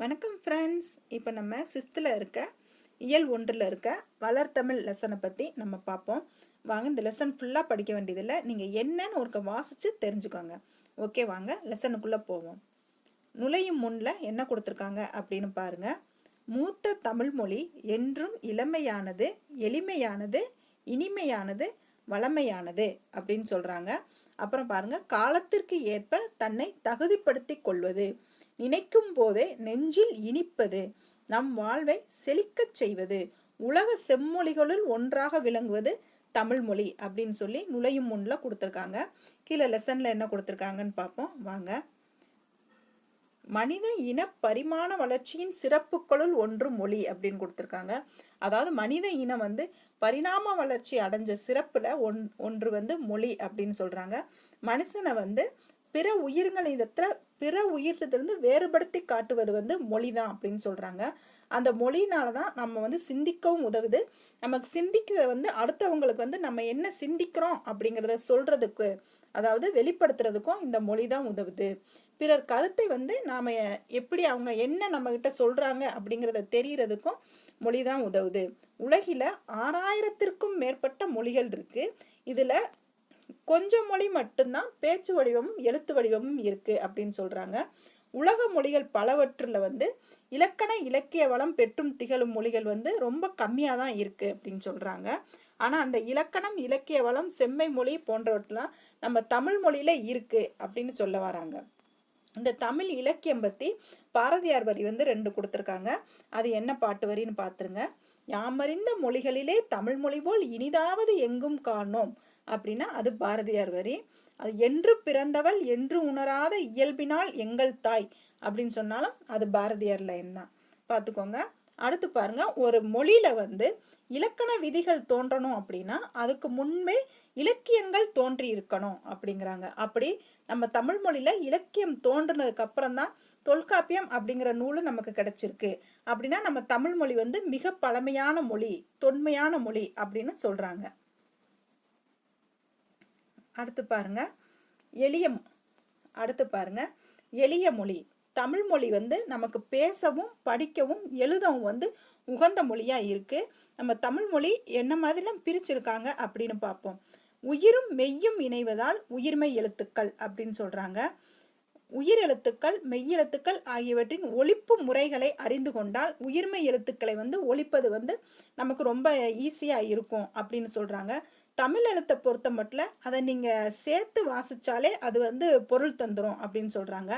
வணக்கம் ஃப்ரெண்ட்ஸ் இப்போ நம்ம சிஸ்த்தில் இருக்க இயல் ஒன்றில் இருக்க வளர்த்தமிழ் லெசனை பற்றி நம்ம பார்ப்போம் வாங்க இந்த லெசன் ஃபுல்லாக படிக்க வேண்டியதில்லை. நீங்கள் என்னன்னு ஒருக்க வாசித்து தெரிஞ்சுக்கோங்க. ஓகே வாங்க லெசனுக்குள்ளே போவோம். நுழையும் முன்னில் என்ன கொடுத்துருக்காங்க அப்படின்னு பாருங்கள் மூத்த தமிழ் மொழி என்றும் இளமையானது எளிமையானது இனிமையானது வளமையானது அப்படின்னு சொல்கிறாங்க அப்புறம் பாருங்கள் காலத்திற்கு ஏற்ப தன்னை தகுதிப்படுத்தி கொள்வது. நினைக்கும் போதே நெஞ்சில் இனிப்பது நம் வாழ்வை செழிக்கச் செய்வது உலக செம்மொழிகளுள் ஒன்றாக விளங்குவது தமிழ் மொழி அப்படின்னு சொல்லி நுழையும் முன்னில் கொடுத்துருக்காங்க. கீழே லெசனில் என்ன கொடுத்துருக்காங்கன்னு பார்ப்போம். வாங்க. மனித இன பரிமாண வளர்ச்சியின் சிறப்புகளுள் ஒன்று மொழி அப்படின்னு கொடுத்துருக்காங்க. அதாவது மனித இனம் வந்து பரிணாம வளர்ச்சி அடைஞ்ச சிறப்புல ஒன் ஒன்று வந்து மொழி அப்படின்னு சொல்றாங்க. மனுஷனை வந்து பிற உயிர்களிடத்துல பிற உயிரிலிருந்து வேறுபடுத்தி காட்டுவது வந்து மொழி தான் அப்படின்னு சொல்கிறாங்க அந்த மொழினால தான் நம்ம வந்து சிந்திக்கவும் உதவுது. நமக்கு சிந்திக்கிறத வந்து அடுத்தவங்களுக்கு வந்து நம்ம என்ன சிந்திக்கிறோம் அப்படிங்கிறத சொல்கிறதுக்கு அதாவது வெளிப்படுத்துறதுக்கும் இந்த மொழி தான் உதவுது. பிறர் கருத்தை வந்து நாம் எப்படி அவங்க என்ன நம்மக்கிட்ட சொல்கிறாங்க அப்படிங்கிறத தெரிகிறதுக்கும் மொழி தான் உதவுது. உலகில் ஆறாயிரத்திற்கும் மேற்பட்ட மொழிகள் இருக்குது இதில் கொஞ்சம் மொழி மட்டும்தான் பேச்சு வடிவமும் எழுத்து வடிவமும் இருக்குது அப்படின்னு சொல்கிறாங்க உலக மொழிகள் பலவற்றில் வந்து இலக்கண இலக்கிய வளம் பெற்றும் திகழும் மொழிகள் வந்து ரொம்ப கம்மியாக தான் இருக்குது அப்படின்னு சொல்கிறாங்க ஆனால் அந்த இலக்கணம் இலக்கிய வளம் செம்மை மொழி போன்றவற்றெல்லாம் நம்ம தமிழ் மொழியில் இருக்குது அப்படின்னு சொல்ல வராங்க. இந்த தமிழ் இலக்கியம் பற்றி பாரதியார் வரி வந்து ரெண்டு கொடுத்துருக்காங்க. அது என்ன பாட்டு வரின்னு பார்த்துருங்க யாமறிந்த மொழிகளிலே தமிழ் மொழி போல் இனிதாவது எங்கும் காணோம். அப்படின்னா அது பாரதியார் வரி. அது என்று பிறந்தவள் என்று உணராத இயல்பினால் எங்கள் தாய் அப்படின்னு சொன்னாலும் அது பாரதியார் லைன் தான். பார்த்துக்கோங்க. அடுத்து பாருங்க. ஒரு மொழியில வந்து இலக்கண விதிகள் தோன்றணும் அப்படின்னா அதுக்கு முன்பே இலக்கியங்கள் தோன்றி இருக்கணும் அப்படிங்கிறாங்க. அப்படி நம்ம தமிழ் மொழியில இலக்கியம் தோன்றினதுக்கு அப்புறம் தான் தொல்காப்பியம் அப்படிங்கிற நூலும் நமக்கு கிடைச்சிருக்கு. அப்படின்னா நம்ம தமிழ் மொழி வந்து மிக பழமையான மொழி தொன்மையான மொழி அப்படின்னு சொல்றாங்க. அடுத்து பாருங்க. எளிய அடுத்து பாருங்க. எளிய மொழி தமிழ் மொழி வந்து நமக்கு பேசவும் படிக்கவும் எழுதவும் வந்து உகந்த மொழியாக இருக்குது நம்ம தமிழ் மொழி என்ன மாதிரிலாம் பிரிச்சிருக்காங்க அப்படின்னு பார்ப்போம். உயிரும் மெய்யும் இணைவதால் உயிர்மெய் எழுத்துக்கள் அப்படின்னு சொல்கிறாங்க உயிர் எழுத்துக்கள் மெய்யெழுத்துக்கள் ஆகியவற்றின் ஒழிப்பு முறைகளை அறிந்து கொண்டால் உயிர்மெய் எழுத்துக்களை வந்து ஒழிப்பது வந்து நமக்கு ரொம்ப ஈஸியாக இருக்கும் அப்படின்னு சொல்கிறாங்க தமிழ் எழுத்தை பொறுத்த மட்டும் அதை நீங்கள் சேர்த்து வாசித்தாலே அது வந்து பொருள் தந்துடும் அப்படின்னு சொல்கிறாங்க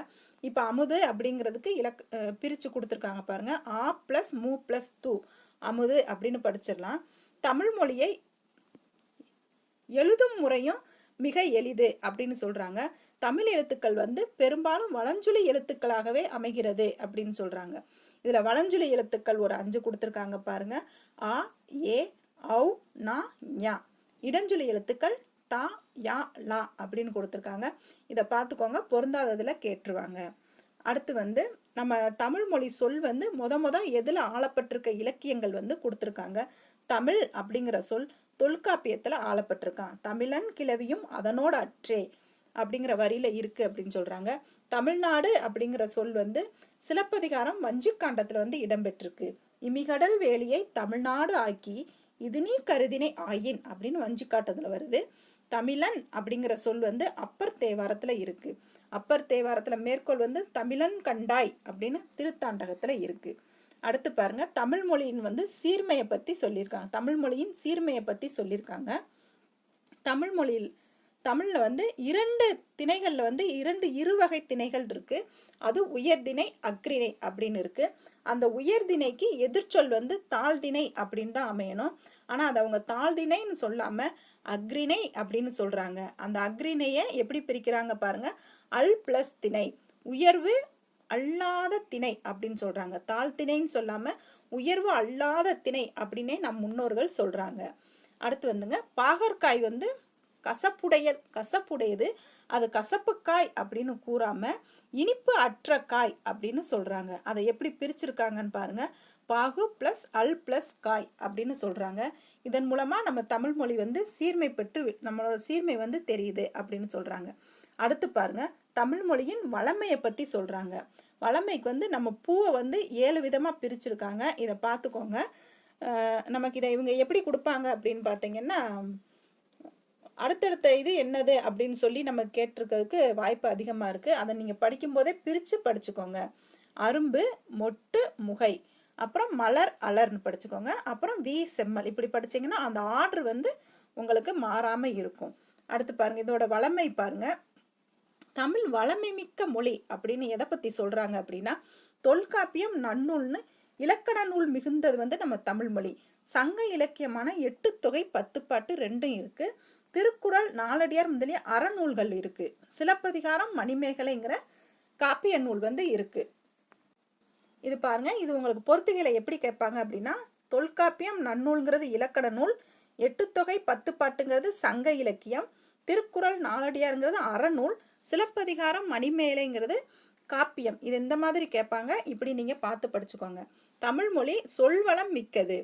இப்போ அமுது அப்படிங்கிறதுக்கு இலக் பிரித்து கொடுத்துருக்காங்க பாருங்கள் ஆ ப்ளஸ் மூ ப்ளஸ் தூ. அமுது அப்படின்னு படிச்சிடலாம். தமிழ் மொழியை எழுதும் முறையும் மிக எளிது அப்படின்னு சொல்கிறாங்க தமிழ் எழுத்துக்கள் வந்து பெரும்பாலும் வளஞ்சுழி எழுத்துக்களாகவே அமைகிறது அப்படின்னு சொல்கிறாங்க இதில் வளஞ்சுழி எழுத்துக்கள் ஒரு அஞ்சு கொடுத்துருக்காங்க பாருங்க. ஆ ஏ ஔ நா ஞா. இடஞ்சுழி எழுத்துக்கள் டா யா லா அப்படின்னு கொடுத்துருக்காங்க. இதை பார்த்துக்கோங்க பொருந்தாததில் கேட்டுருவாங்க. அடுத்து வந்து நம்ம தமிழ் மொழி சொல் வந்து முத முத எதில் ஆளப்பட்டிருக்க இலக்கியங்கள் வந்து கொடுத்துருக்காங்க. தமிழ் அப்படிங்கிற சொல் தொல்காப்பியத்தில் ஆளப்பட்டிருக்கான். தமிழன் கிளவியும் அதனோட அற்றே அப்படிங்கிற வரியில இருக்கு அப்படின்னு சொல்றாங்க. தமிழ்நாடு அப்படிங்கிற சொல் வந்து சிலப்பதிகாரம் வஞ்சிக்காண்டத்துல வந்து இடம்பெற்றிருக்கு. இமிகடல் வேலியை தமிழ்நாடு ஆக்கி இது நீ கருதினை ஆயின் அப்படின்னு வஞ்சிக்காட்டத்துல வருது. தமிழன் அப்படிங்கிற சொல் வந்து அப்பர் தேவாரத்தில் இருக்கு. அப்பர் தேவாரத்தில் மேற்கோள் வந்து தமிழன் கண்டாய் அப்படின்னு திருத்தாண்டகத்தில் இருக்கு. அடுத்து பாருங்க தமிழ் மொழியின் வந்து சீர்மையை பற்றி சொல்லியிருக்காங்க. தமிழ் மொழியின் சீர்மையை பற்றி சொல்லியிருக்காங்க. தமிழ் மொழியில் தமிழில் வந்து இரண்டு திணைகளில் வந்து இரண்டு இருவகை திணைகள் இருக்குது அது உயர்திணை அக்ரிணை அப்படின்னு இருக்குது அந்த உயர்திணைக்கு எதிர்ச்சொல் வந்து தாழ்திணை அப்படின்னு தான் அமையணும். ஆனால் அதை அவங்க தாழ்திணைன்னு சொல்லாமல் அக்ரிணை அப்படின்னு சொல்கிறாங்க அந்த அக்ரிணையை எப்படி பிரிக்கிறாங்க பாருங்கள் அல் ப்ளஸ் திணை உயர்வு அல்லாத திணை அப்படின்னு சொல்கிறாங்க தாழ் திணைன்னு சொல்லாமல் உயர்வு அல்லாத திணை அப்படின்னே நம் முன்னோர்கள் சொல்கிறாங்க அடுத்து வந்துங்க பாகற்காய் வந்து கசப்புடைய கசப்புடையது. அது கசப்புக்காய் அப்படின்னு கூறாம இனிப்பு அற்ற காய் அப்படின்னு சொல்றாங்க. அதை எப்படி பிரிச்சிருக்காங்கன்னு பாருங்க. பாகு பிளஸ் அல் பிளஸ் காய் அப்படின்னு சொல்கிறாங்க இதன் மூலமாக நம்ம தமிழ் மொழி வந்து சீர்மை பெற்று நம்மளோட சீர்மை வந்து தெரியுது அப்படின்னு சொல்கிறாங்க அடுத்து பாருங்க தமிழ் மொழியின் வளமையை பற்றி சொல்கிறாங்க வளமைக்கு வந்து நம்ம பூவை வந்து ஏழு விதமாக பிரிச்சிருக்காங்க. இதை பார்த்துக்கோங்க. நமக்கு இதை இவங்க எப்படி கொடுப்பாங்க அப்படின்னு பார்த்தீங்கன்னா அடுத்தடுத்த இது என்னது அப்படின்னு சொல்லி நம்ம கேட்டிருக்கிறதுக்கு வாய்ப்பு அதிகமாக இருக்குது அதை நீங்கள் படிக்கும்போதே பிரித்து படிச்சுக்கோங்க. அரும்பு மொட்டு முகை. அப்புறம் மலர் அலர்னு படிச்சுக்கோங்க. அப்புறம் வி செம்மல். இப்படி படிச்சீங்கன்னா அந்த ஆர்டர் வந்து உங்களுக்கு மாறாமல் இருக்கும். அடுத்து பாருங்கள் இதோட வளமை பாருங்கள் தமிழ் வளமை மிக்க மொழி அப்படின்னு எதை பற்றி சொல்கிறாங்க அப்படின்னா தொல்காப்பியம் நன்னூல்னு இலக்கண நூல் மிகுந்தது வந்து நம்ம தமிழ் மொழி. சங்க இலக்கியமான எட்டு தொகை பத்து பாட்டு ரெண்டும் இருக்கு. திருக்குறள் நாலடியார் முதலிய அறநூல்கள் இருக்கு. சிலப்பதிகாரம் மணிமேகலைங்கிற காப்பிய நூல் வந்து இருக்குது இது பாருங்க இது உங்களுக்கு பொறுத்துகையில எப்படி கேட்பாங்க அப்படின்னா தொல்காப்பியம் நன்னூல்ங்கிறது இலக்கண நூல் எட்டுத்தொகை பத்து பாட்டுங்கிறது சங்க இலக்கியம் திருக்குறள் நாலடியாருங்கிறது அறநூல் சிலப்பதிகாரம் மணிமேலைங்கிறது காப்பியம். இது இந்த மாதிரி கேட்பாங்க இப்படி நீங்க பார்த்து படிச்சுக்கோங்க. தமிழ் மொழி சொல்வளம் மிக்கது.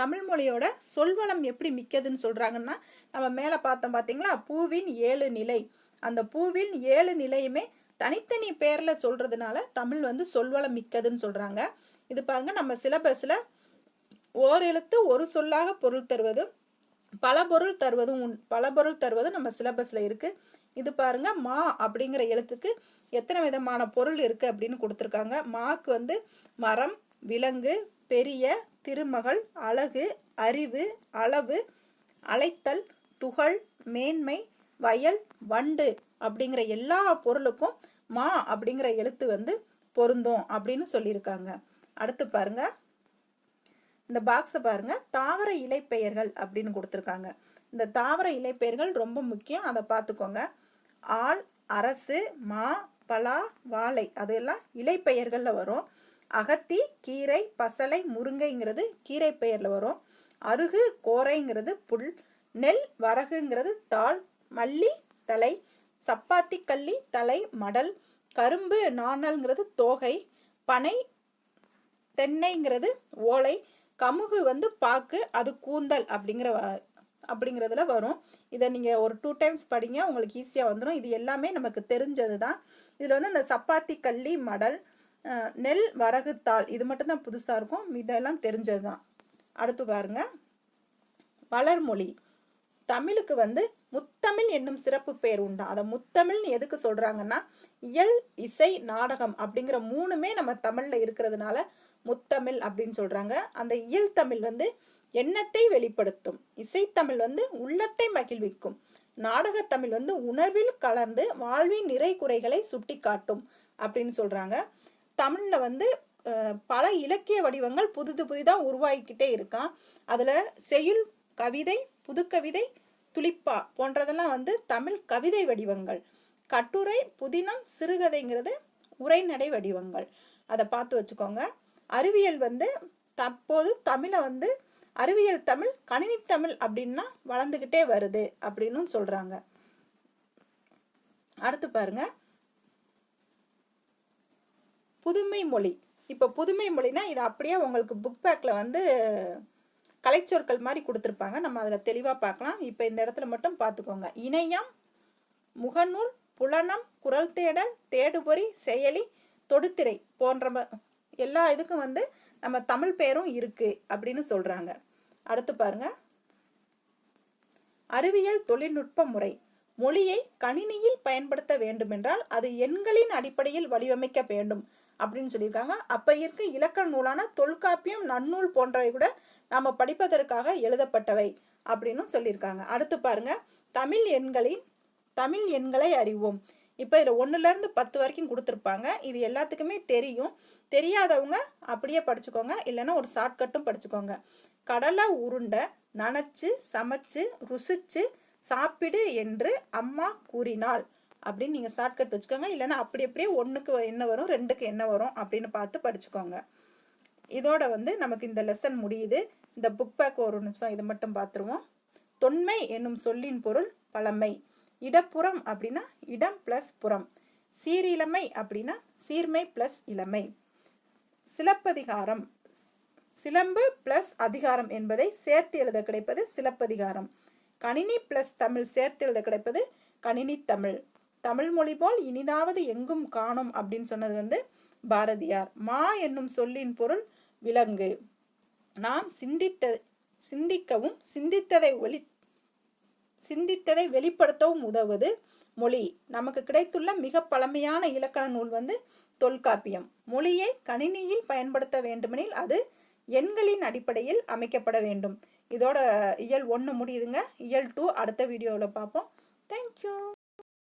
தமிழ் மொழியோட சொல்வளம் எப்படி மிக்கதுன்னு சொல்றாங்கன்னா நம்ம மேலே பார்த்தோம் பார்த்தீங்களா பூவின் ஏழு நிலை. அந்த பூவின் ஏழு நிலையுமே தனித்தனி பேரில் சொல்கிறதுனால தமிழ் வந்து சொல்வளம் மிக்கதுன்னு சொல்கிறாங்க இது பாருங்க நம்ம சிலபஸில் ஓர் எழுத்து ஒரு சொல்லாக பொருள் தருவதும் பல பொருள் தருவதும் உண் பல பொருள் தருவதும் நம்ம சிலபஸில் இருக்குது இது பாருங்க மா அப்படிங்கிற எழுத்துக்கு எத்தனை விதமான பொருள் இருக்குது அப்படின்னு கொடுத்துருக்காங்க. மாக்கு வந்து மரம் விலங்கு பெரிய திருமகள் அழகு அறிவு அளவு அழைத்தல் துகள் மேன்மை வயல் வண்டு அப்படிங்கிற எல்லா பொருளுக்கும் மா அப்படிங்கிற எழுத்து வந்து பொருந்தும் அப்படின்னு சொல்லியிருக்காங்க. அடுத்து பாருங்க. இந்த பாக்ஸை பாருங்க. தாவர இலைப்பெயர்கள் அப்படின்னு கொடுத்துருக்காங்க. இந்த தாவர இலைப்பெயர்கள் ரொம்ப முக்கியம். அதை பார்த்துக்கோங்க. ஆள் அரசு மா பலா வாழை அதெல்லாம் இலைப்பெயர்களில் வரும். அகத்தி கீரை பசலை முருங்கைங்கிறது கீரை பெயரில் வரும். அருகு கோரைங்கிறது புல் நெல் வரகுங்கிறது தாள் மல்லி தலை சப்பாத்தி கள்ளி தலை மடல் கரும்பு நாணல்ங்கிறது தோகை பனை தென்னைங்கிறது ஓலை கமுகு வந்து பாக்கு அது கூந்தல் அப்படிங்கிற வ- அப்படிங்கிறதுல வரும். இதை நீங்கள் ஒரு டூ டைம்ஸ் படிங்க உங்களுக்கு ஈஸியாக வந்துடும் இது எல்லாமே நமக்கு தெரிஞ்சது தான் இதில் வந்து இந்த சப்பாத்தி கள்ளி மடல் நெல் வரகுத்தாள் இது மட்டும்தான் புதுசாக இருக்கும். இதெல்லாம் தெரிஞ்சது தான் அடுத்து பாருங்க. வளர்மொழி. தமிழுக்கு வந்து முத்தமிழ் என்னும் சிறப்பு பெயர் உண்டா. அதை முத்தமிழ்னு எதுக்கு சொல்கிறாங்கன்னா இயல் இசை நாடகம் அப்படிங்கிற மூணுமே நம்ம தமிழில் இருக்கிறதுனால முத்தமிழ் அப்படின்னு சொல்கிறாங்க அந்த இயல் தமிழ் வந்து எண்ணத்தை வெளிப்படுத்தும். இசைத்தமிழ் வந்து உள்ளத்தை மகிழ்விக்கும். நாடகத்தமிழ் வந்து உணர்வில் கலர்ந்து வாழ்வின் நிறை குறைகளை சுட்டி காட்டும் அப்படின்னு சொல்கிறாங்க தமிழில் வந்து பல இலக்கிய வடிவங்கள் புதுது புதிதாக உருவாகிக்கிட்டே இருக்கான் அதில் செய்யுள் கவிதை புதுக்கவிதை துளிப்பா போன்றதெல்லாம் வந்து தமிழ் கவிதை வடிவங்கள். கட்டுரை புதினம் சிறுகதைங்கிறது உரைநடை வடிவங்கள். அதை பார்த்து வச்சுக்கோங்க. அறிவியல் வந்து தற்போது தமிழை வந்து அறிவியல் தமிழ் கணினி தமிழ் அப்படின்னா வளர்ந்துக்கிட்டே வருது அப்படின்னு சொல்கிறாங்க அடுத்து பாருங்க. புதுமை மொழி. இப்போ புதுமை மொழினா இது அப்படியே உங்களுக்கு புக் பேக்கில் வந்து கலைச்சொற்கள் மாதிரி கொடுத்துருப்பாங்க. நம்ம அதில் தெளிவாக பார்க்கலாம். இப்போ இந்த இடத்துல மட்டும் பார்த்துக்கோங்க. இணையம் முகநூல் புலனம் குரல் தேடல் தேடுபொறி செயலி தொடுத்திரை போன்ற எல்லா இதுக்கும் வந்து நம்ம தமிழ் பேரும் இருக்கு அப்படின்னு சொல்றாங்க. அடுத்து பாருங்க. அறிவியல் தொழில்நுட்ப முறை. மொழியை கணினியில் பயன்படுத்த வேண்டுமென்றால் அது எண்களின் அடிப்படையில் வடிவமைக்க வேண்டும் அப்படின்னு சொல்லியிருக்காங்க. அப்போ இருக்க இலக்கண நூலான தொல்காப்பியம் நன்னூல் போன்றவை கூட நாம் படிப்பதற்காக எழுதப்பட்டவை அப்படின்னு சொல்லியிருக்காங்க. அடுத்து பாருங்க. தமிழ் எண்களின் தமிழ் எண்களை அறிவோம். இப்போ இதில் ஒன்றுலேருந்து பத்து வரைக்கும் கொடுத்துருப்பாங்க. இது எல்லாத்துக்குமே தெரியும். தெரியாதவங்க அப்படியே படிச்சுக்கோங்க. இல்லைன்னா ஒரு ஷார்ட்கட்டும் படிச்சுக்கோங்க. கடலை உருண்டை நனைச்சு சமைச்சு ருசிச்சு சாப்பிடு என்று அம்மா கூறினாள். அப்படின்னு நீங்கள் ஷார்ட்கட் வச்சுக்கோங்க. இல்லைன்னா அப்படி அப்படியே ஒன்றுக்கு என்ன வரும் ரெண்டுக்கு என்ன வரும் அப்படின்னு பார்த்து படிச்சுக்கோங்க. இதோட வந்து நமக்கு இந்த லெசன் முடியுது. இந்த புக் பேக் ஒரு நிமிஷம் இதை மட்டும் பார்த்துருவோம். தொன்மை என்னும் சொல்லின் பொருள் பழமை. இடப்புறம் அப்படின்னா இடம் ப்ளஸ் புறம். சீரிழமை அப்படின்னா சீர்மை ப்ளஸ் இளமை. சிலப்பதிகாரம். சிலம்பு ப்ளஸ் அதிகாரம் என்பதை சேர்த்து எழுத கிடைப்பது சிலப்பதிகாரம். கணினி ப்ளஸ் தமிழ் சேர்த்து எழுத கிடைப்பது கணினி தமிழ். தமிழ் மொழி போல் இனிதாவது எங்கும் காணோம் அப்படின்னு சொன்னது வந்து பாரதியார். மா என்னும் சொல்லின் பொருள் விலங்கு. நாம் சிந்தித்த சிந்திக்கவும் சிந்தித்ததை ஒளி சிந்தித்ததை வெளிப்படுத்தவும் உதவுவது மொழி. நமக்கு கிடைத்துள்ள மிக பழமையான இலக்கண நூல் வந்து தொல்காப்பியம். மொழியை கணினியில் பயன்படுத்த வேண்டுமெனில் அது எண்களின் அடிப்படையில் அமைக்கப்பட வேண்டும். இதோட இயல் ஒன்று முடியுதுங்க. இயல் டூ அடுத்த வீடியோவில் பார்ப்போம் தேங்க்யூ